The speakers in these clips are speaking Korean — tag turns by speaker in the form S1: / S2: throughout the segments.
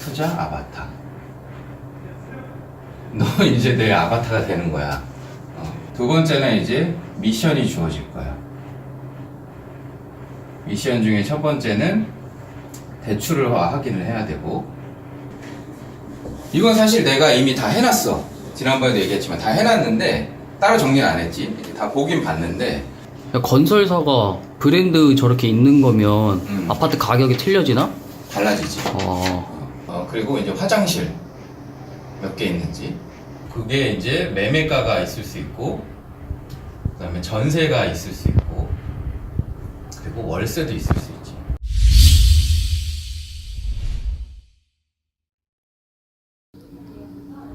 S1: 투자 아바타. 너 이제 내 아바타가 되는 거야. 어. 두 번째는 이제 미션이 주어질 거야. 미션 중에 첫 번째는 대출을 확인을 해야 되고 이건 사실 내가 이미 다 해놨어. 지난번에도 얘기했지만 다 해놨는데 따로 정리는 안 했지. 다 보긴 봤는데
S2: 야, 건설사가 브랜드 저렇게 있는 거면
S1: 음.
S2: 아파트 가격이 틀려지나?
S1: 달라지지.
S2: 어,
S1: 어, 그리고 이제 화장실 몇 개 있는지 그게 이제 매매가가 있을 수 있고 그다음에 전세가 있을 수 있고 그리고 월세도 있을 수 있지.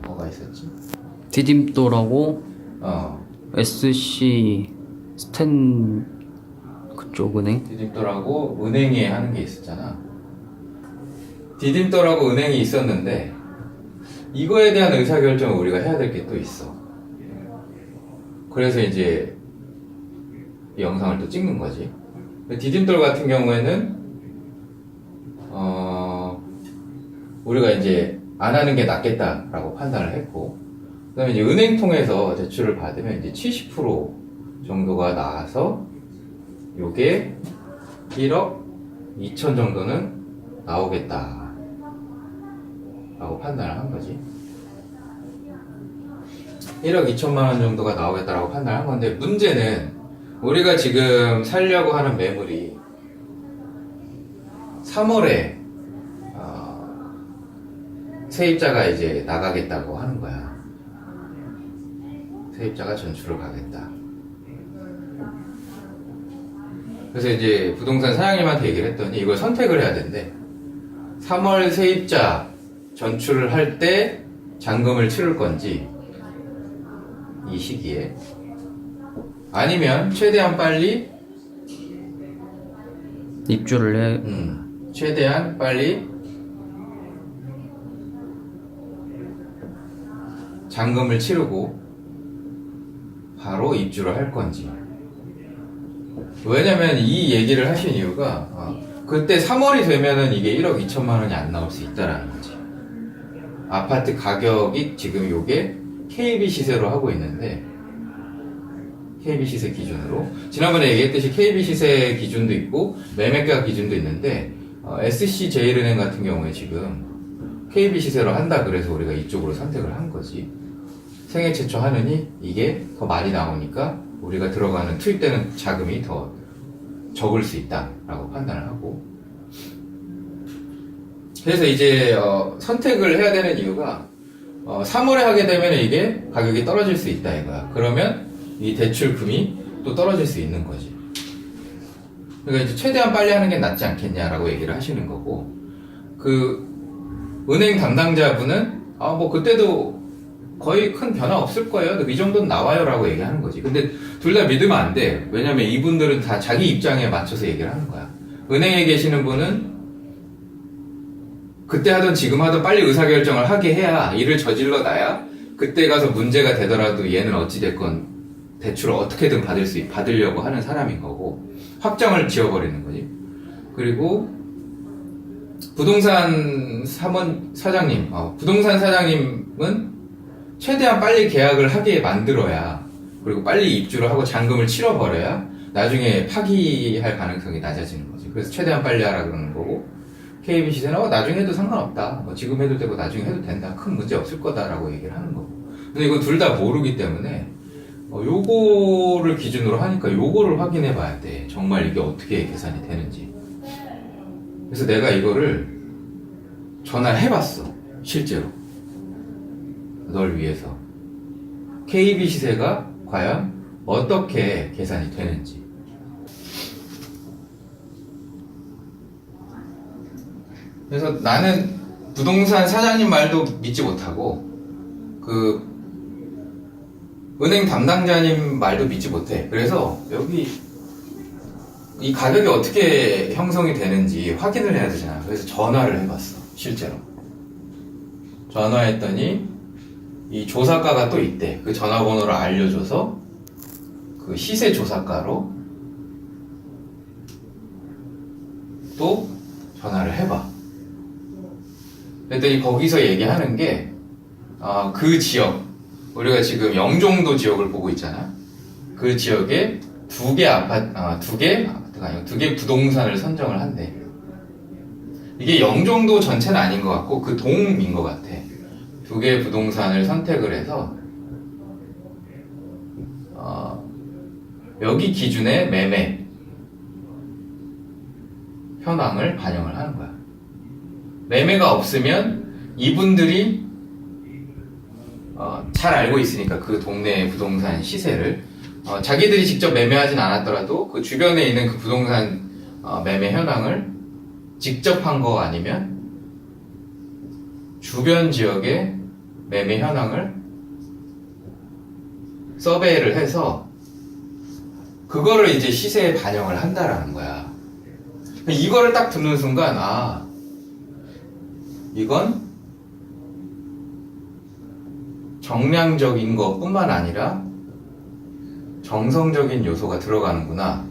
S1: 뭐가 있었지?
S2: 디딤돌하고
S1: 어,
S2: SC 스탠 그쪽 은행
S1: 디딤돌하고 은행에 하는 게 있었잖아. 디딤돌하고 은행이 있었는데 이거에 대한 의사결정을 우리가 해야 될 게 또 있어. 그래서 이제 이 영상을 또 찍는 거지. 디딤돌 같은 경우에는 어 우리가 이제 안 하는 게 낫겠다라고 판단을 했고 그다음에 이제 은행 통해서 대출을 받으면 이제 70% 정도가 나와서 요게 1억 2천 정도는 나오겠다. 라고 판단을 한 거지. 1억 2천만 원 정도가 나오겠다라고 판단을 한 건데, 문제는 우리가 지금 살려고 하는 매물이 3월에 어, 세입자가 이제 나가겠다고 하는 거야. 세입자가 전출을 가겠다. 그래서 이제 부동산 사장님한테 얘기를 했더니 이걸 선택을 해야 된대. 3월 세입자 전출을 할 때 잔금을 치를 건지 이 시기에 아니면 최대한 빨리
S2: 입주를 해
S1: 음, 최대한 빨리 잔금을 치르고 바로 입주를 할 건지. 왜냐면 이 얘기를 하신 이유가 어, 그때 3월이 되면은 이게 1억 2천만 원이 안 나올 수 있다라는 거지. 아파트 가격이 지금 요게 KB 시세로 하고 있는데 KB 시세 기준으로. 지난번에 얘기했듯이 KB 시세 기준도 있고 매매가 기준도 있는데 어, SC 제일은행 같은 경우에 지금 KB 시세로 한다 그래서 우리가 이쪽으로 선택을 한 거지. 생애 최초 하느니 이게 더 많이 나오니까 우리가 들어가는 투입되는 자금이 더 적을 수 있다라고 판단을 하고 그래서 이제 어, 선택을 해야 되는 이유가 어, 3월에 하게 되면 이게 가격이 떨어질 수 있다 이거야. 그러면 이 대출금이 또 떨어질 수 있는 거지. 그러니까 이제 최대한 빨리 하는 게 낫지 않겠냐라고 얘기를 하시는 거고 그 은행 담당자분은 아 뭐 그때도 거의 큰 변화 없을 거예요. 이 정도는 나와요라고 얘기하는 거지. 근데 둘 다 믿으면 안 돼. 왜냐면 이분들은 다 자기 입장에 맞춰서 얘기를 하는 거야. 은행에 계시는 분은 그때 하던 지금 하던 빨리 의사결정을 하게 해야 일을 저질러 놔야 그때 가서 문제가 되더라도 얘는 어찌됐건 대출을 어떻게든 받을 수, 있- 받으려고 하는 사람인 거고 확정을 지어버리는 거지. 그리고 부동산 사원 사장님, 어, 부동산 사장님은 최대한 빨리 계약을 하게 만들어야 그리고 빨리 입주를 하고 잔금을 치러버려야 나중에 파기할 가능성이 낮아지는 거지. 그래서 최대한 빨리 하라 그러는 거고 KB 시세는 어, 나중에 해도 상관없다. 뭐 지금 해도 되고 나중에 해도 된다. 큰 문제 없을 거다라고 얘기를 하는 거고. 근데 이건 둘 다 모르기 때문에 어, 요거를 기준으로 하니까 요거를 확인해 봐야 돼. 정말 이게 어떻게 계산이 되는지. 그래서 내가 이거를 전화를 해봤어. 실제로. 널 위해서. KB 시세가 과연 어떻게 계산이 되는지. 그래서 나는 부동산 사장님 말도 믿지 못하고 그 은행 담당자님 말도 믿지 못해. 그래서 여기 이 가격이 어떻게 형성이 되는지 확인을 해야 되잖아. 그래서 전화를 해봤어. 실제로. 전화했더니 이 조사가가 또 있대. 그 전화번호를 알려줘서 그 시세 조사가로 또 전화를 해봐. 그랬더니 거기서 얘기하는 게, 아, 그 지역, 우리가 지금 영종도 지역을 보고 있잖아. 그 지역에 두 개 아파트, 아, 두 개, 아파트가 아니고 두 개 부동산을 선정을 한대. 이게 영종도 전체는 아닌 것 같고, 그 동인 것 같아. 두 개 부동산을 선택을 해서, 어, 여기 기준의 매매 현황을 반영을 하는 거야. 매매가 없으면 이분들이 어, 잘 알고 있으니까 그 동네 부동산 시세를 어, 자기들이 직접 매매하진 않았더라도 그 주변에 있는 그 부동산 어, 매매 현황을 직접 한 거 아니면 주변 지역의 매매 현황을 서베이를 해서 그거를 이제 시세에 반영을 한다라는 거야. 이거를 딱 듣는 순간 아 이건 정량적인 것뿐만 아니라 정성적인 요소가 들어가는구나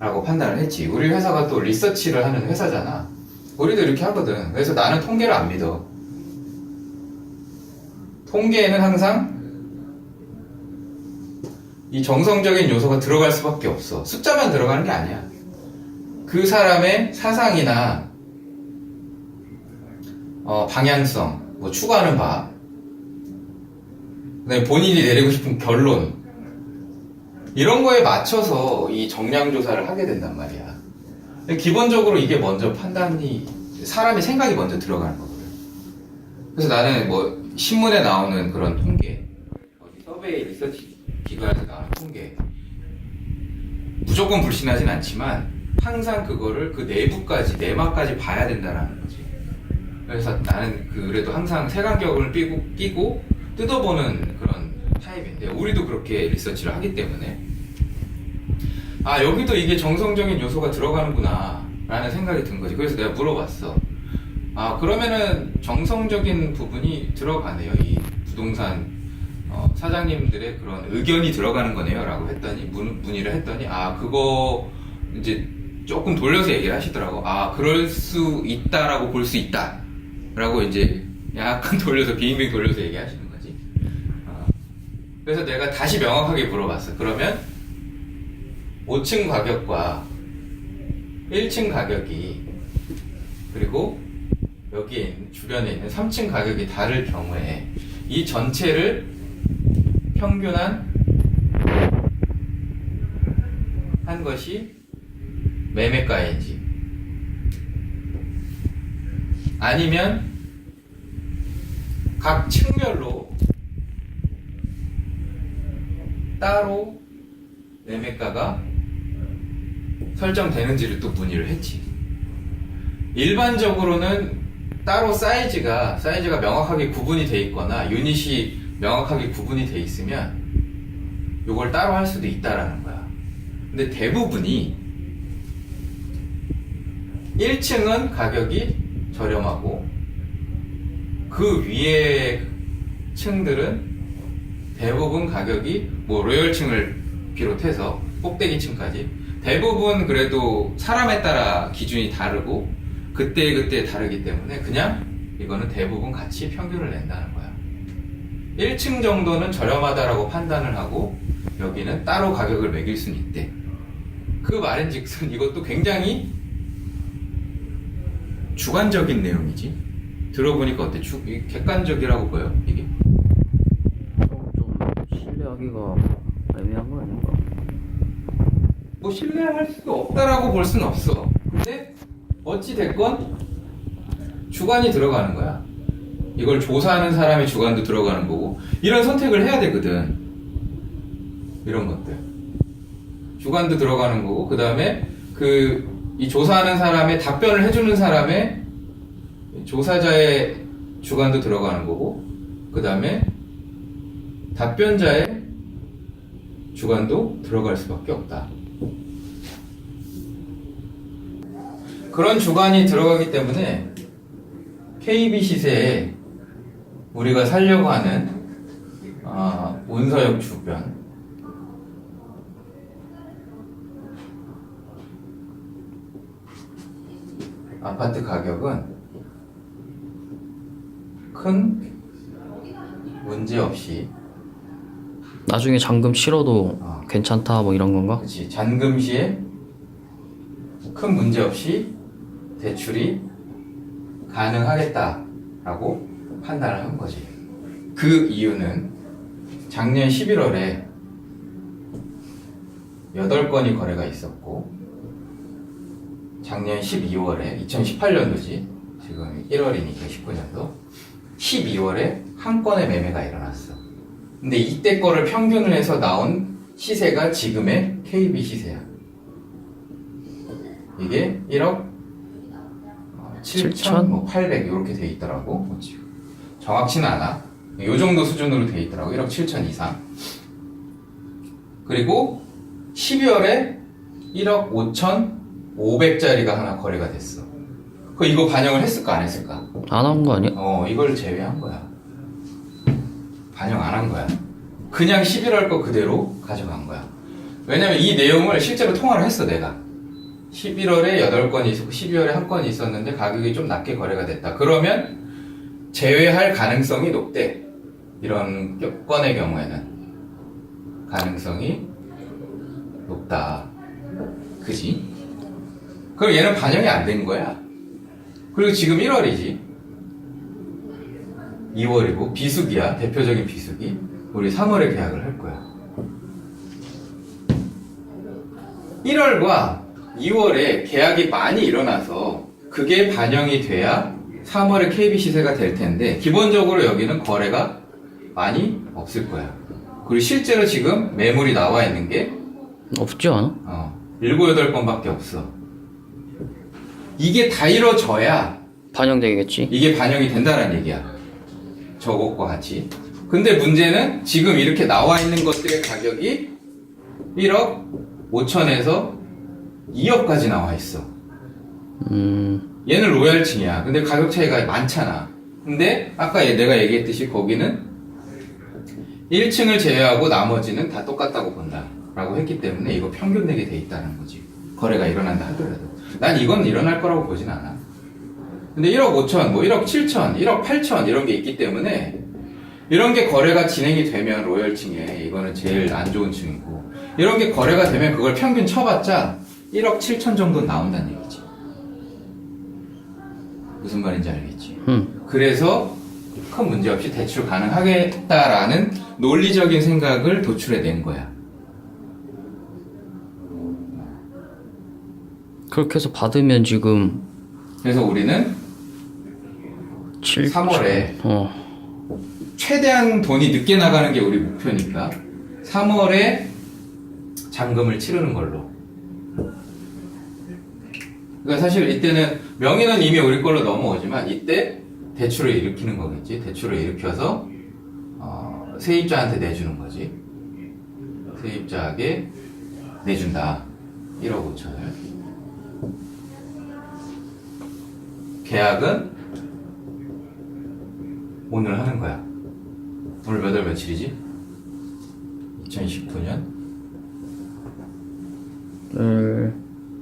S1: 라고 판단을 했지. 우리 회사가 또 리서치를 하는 회사잖아. 우리도 이렇게 하거든. 그래서 나는 통계를 안 믿어. 통계에는 항상 이 정성적인 요소가 들어갈 수밖에 없어. 숫자만 들어가는 게 아니야. 그 사람의 사상이나 어, 방향성, 뭐 추구하는 바, 그다음에 본인이 내리고 싶은 결론 이런 거에 맞춰서 이 정량 조사를 하게 된단 말이야. 기본적으로 이게 먼저 판단이 사람의 생각이 먼저 들어가는 거거든. 그래서 나는 뭐 신문에 나오는 그런 통계, 서베이 리서치 기관에서 나오는 통계 무조건 불신하진 않지만 항상 그거를 그 내부까지 내막까지 봐야 된다라는 거지. 그래서 나는 그래도 항상 색안경을 끼고, 끼고 뜯어보는 그런 타입인데 우리도 그렇게 리서치를 하기 때문에. 아 여기도 이게 정성적인 요소가 들어가는구나 라는 생각이 든 거지. 그래서 내가 물어봤어. 아 그러면은 정성적인 부분이 들어가네요 이 부동산 어, 사장님들의 그런 의견이 들어가는 거네요 라고 했더니 문, 문의를 했더니 아 그거 이제 조금 돌려서 얘기를 하시더라고. 아 그럴 수 있다라고 볼 수 있다 라고 이제 약간 돌려서 빙빙 돌려서 얘기하시는 거지 어. 그래서 내가 다시 명확하게 물어봤어 그러면 5층 가격과 1층 가격이 그리고 있는, 주변에 있는 3층 가격이 다를 경우에 이 전체를 평균한 한 것이 매매가인지 아니면 각 층별로 따로 매매가가 설정되는지를 또 문의를 했지. 일반적으로는 따로 사이즈가 사이즈가 명확하게 구분이 돼 있거나 유닛이 명확하게 구분이 돼 있으면 이걸 따로 할 수도 있다라는 거야. 근데 대부분이 1층은 가격이 저렴하고 그 위에 층들은 대부분 가격이 뭐 로열층을 비롯해서 꼭대기층까지 대부분 그래도 사람에 따라 기준이 다르고 그때 그때 다르기 때문에 그냥 이거는 대부분 같이 평균을 낸다는 거야. 1층 정도는 저렴하다라고 판단을 하고 여기는 따로 가격을 매길 수는 있대. 그 말인즉슨 이것도 굉장히 주관적인 내용이지. 들어보니까 어때? 주, 이 객관적이라고 보여 이게?
S2: 좀 신뢰하기가 애매한 거 아닌가?
S1: 뭐 신뢰할 수 없다라고 볼 수는 없어. 근데 어찌 됐건 주관이 들어가는 거야. 이걸 조사하는 사람의 주관도 들어가는 거고 이런 선택을 해야 되거든. 이런 것들. 주관도 들어가는 거고 그 다음에 그 이 조사하는 사람의 답변을 해주는 사람의 조사자의 주관도 들어가는 거고 그 다음에 답변자의 주관도 들어갈 수밖에 없다. 그런 주관이 들어가기 때문에 KB 시세에 우리가 살려고 하는 아, 온서역 주변 아파트 가격은 큰 문제 없이
S2: 나중에 잔금 치러도
S1: 어.
S2: 괜찮다 뭐 이런 건가?
S1: 그렇지 잔금 시에 큰 문제 없이 대출이 가능하겠다라고 판단을 한 거지. 그 이유는 작년 11월에 8건이 거래가 있었고 작년 12월에 2018년도지 지금 1월이니까 19년도 12월에 한 건의 매매가 일어났어. 근데 이때 거를 평균을 해서 나온 시세가 지금의 KB 시세야. 이게 1억 7천, 뭐 800 이렇게 돼 있더라고. 뭐 정확치는 않아. 요 정도 수준으로 돼 있더라고. 1억 7천 이상. 그리고 12월에 1억 5천 500짜리가 하나 거래가 됐어. 그 이거 반영을 했을까 안 했을까?
S2: 안 한 거 아니야?
S1: 어, 이걸 제외한 거야. 반영 안 한 거야. 그냥 11월 거 그대로 가져간 거야. 왜냐면 이 내용을 실제로 통화를 했어, 내가. 11월에 8건이 있었고 12월에 한 건이 있었는데 가격이 좀 낮게 거래가 됐다. 그러면 제외할 가능성이 높대. 이런 겨- 건의 경우에는. 가능성이 높다. 그지? 그럼 얘는 반영이 안 된 거야. 그리고 지금 1월이지. 2월이고 비수기야 대표적인 비수기 우리 3월에 계약을 할 거야 1월과 2월에 계약이 많이 일어나서 그게 반영이 돼야 3월에 KB 시세가 될 텐데 기본적으로 여기는 거래가 많이 없을 거야 그리고 실제로 지금 매물이 나와 있는 게
S2: 없지 않아?
S1: 어, 7, 8건밖에 없어 이게 다 이뤄져야
S2: 반영되겠지.
S1: 이게 반영이 된다는 얘기야. 저것과 같이. 근데 문제는 지금 이렇게 나와 있는 것들의 가격이 1억 5천에서 2억까지 나와 있어.
S2: 음,
S1: 얘는 로얄층이야. 근데 가격 차이가 많잖아. 근데 아까 얘- 내가 얘기했듯이 거기는 1층을 제외하고 나머지는 다 똑같다고 본다. 라고 했기 때문에 이거 평균 내게 돼 있다는 거지. 거래가 일어난다 하더라도. 난 이건 일어날 거라고 보진 않아. 근데 1억 5천, 뭐 1억 7천, 1억 8천 이런 게 있기 때문에 이런 게 거래가 진행이 되면 로열층에 이거는 제일 안 좋은 층이고 이런 게 거래가 되면 그걸 평균 쳐봤자 1억 7천 정도 나온다는 얘기지. 무슨 말인지 알겠지?
S2: 음.
S1: 그래서 큰 문제 없이 대출 가능하겠다라는 논리적인 생각을 도출해낸 거야.
S2: 그렇게 해서 받으면 지금
S1: 그래서 우리는
S2: 7,
S1: 3월에
S2: 어,
S1: 최대한 돈이 늦게 나가는 게 우리 목표니까 3월에 잔금을 치르는 걸로. 그러니까 사실 이때는 명의는 이미 우리 걸로 넘어오지만 이때 대출을 일으키는 거겠지. 대출을 일으켜서 어, 세입자한테 내주는 거지. 세입자에게 내준다. 1억 5천을. 계약은 오늘 하는 거야. 오늘 몇 월 며칠이지? 2019년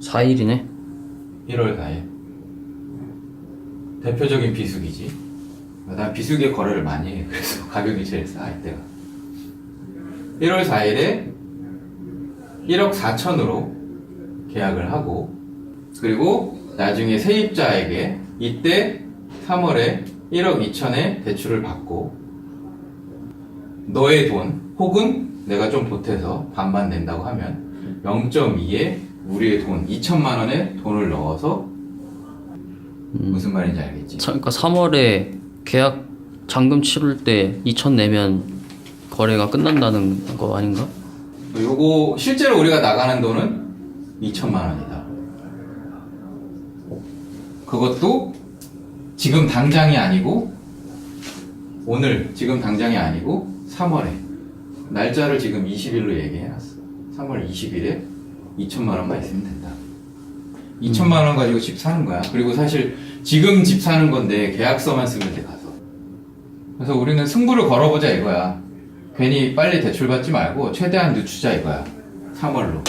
S2: 4일이네.
S1: 1월 4일. 대표적인 비수기지. 난 비수기에 거래를 많이 해. 그래서 가격이 제일 싸, 이때가. 1월 4일에 1억 4천으로 계약을 하고, 그리고 나중에 세입자에게 이때 3월에 1억 2천에 대출을 받고, 너의 돈, 혹은 내가 좀 보태서 반반 낸다고 하면 0.2에 우리의 돈, 2천만 원에 돈을 넣어서 무슨 말인지 알겠지?
S2: 사- 그러니까 3월에 계약 잔금 치를 때 2천 내면 거래가 끝난다는 거 아닌가?
S1: 요거 실제로 우리가 나가는 돈은 2천만 원이다. 그것도 지금 당장이 아니고 오늘 지금 당장이 아니고 3월에 날짜를 지금 20일로 얘기해놨어. 3월 20일에 2천만 원만 있으면 된다. 2천만 원 가지고 집 사는 거야. 그리고 사실 지금 집 사는 건데 계약서만 쓰면 돼 가서. 그래서 우리는 승부를 걸어보자 이거야. 괜히 빨리 대출 받지 말고 최대한 늦추자 이거야. 3월로.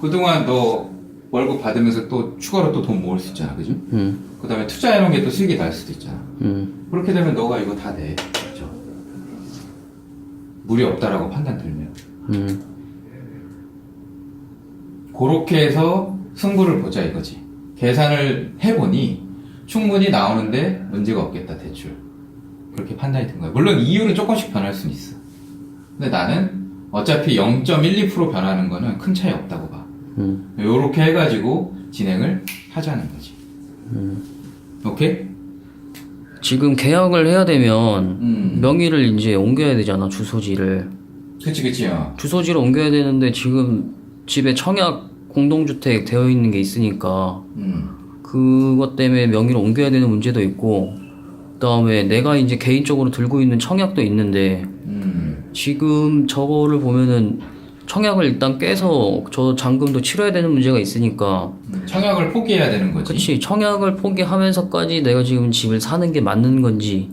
S1: 그동안 너 월급 받으면서 또 추가로 또 돈 모을 수 있잖아, 그지?
S2: 음,
S1: 그 다음에 투자해놓은 게 또 수익이 날 수도 있잖아.
S2: 음,
S1: 그렇게 되면 너가 이거 다 내. 그죠? 무리 없다라고 판단 들면.
S2: 음,
S1: 그렇게 해서 승부를 보자 이거지. 계산을 해보니 충분히 나오는데 문제가 없겠다, 대출. 그렇게 판단이 든 거야. 물론 이유는 조금씩 변할 수는 있어. 근데 나는 어차피 0.12% 변하는 거는 큰 차이 없다고 봐.
S2: 음.
S1: 요렇게 해가지고 진행을 하자는 거지. 오케이?
S2: 지금 계약을 해야 되면
S1: 음.
S2: 명의를 이제 옮겨야 되잖아 주소지를
S1: 그치, 그치, 어.
S2: 주소지를 옮겨야 되는데 지금 집에 청약 공동주택 되어 있는 게 있으니까
S1: 음.
S2: 그것 때문에 명의를 옮겨야 되는 문제도 있고 그다음에 내가 이제 개인적으로 들고 있는 청약도 있는데
S1: 음.
S2: 지금 저거를 보면은 청약을 일단 깨서 저 잔금도 치러야 되는 문제가 있으니까
S1: 음. 청약을 포기해야 되는 거지.
S2: 그치 청약을 포기하면서까지 내가 지금 집을 사는 게 맞는 건지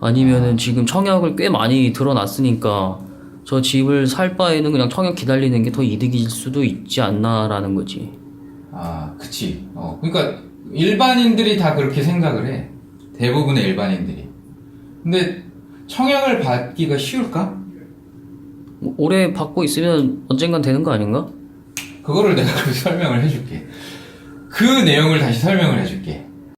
S2: 아니면은 지금 청약을 꽤 많이 들어놨으니까 저 집을 살 바에는 그냥 청약 기다리는 게 더 이득일 수도 있지 않나라는 거지
S1: 아, 그치. 어, 그러니까 일반인들이 다 그렇게 생각을 해. 대부분의 일반인들이. 근데 청약을 받기가 쉬울까?
S2: 뭐 오래 받고 있으면 언젠간 되는 거 아닌가?
S1: 그거를 내가 그 설명을 해줄게. 그 내용을 다시 설명을 해줄게.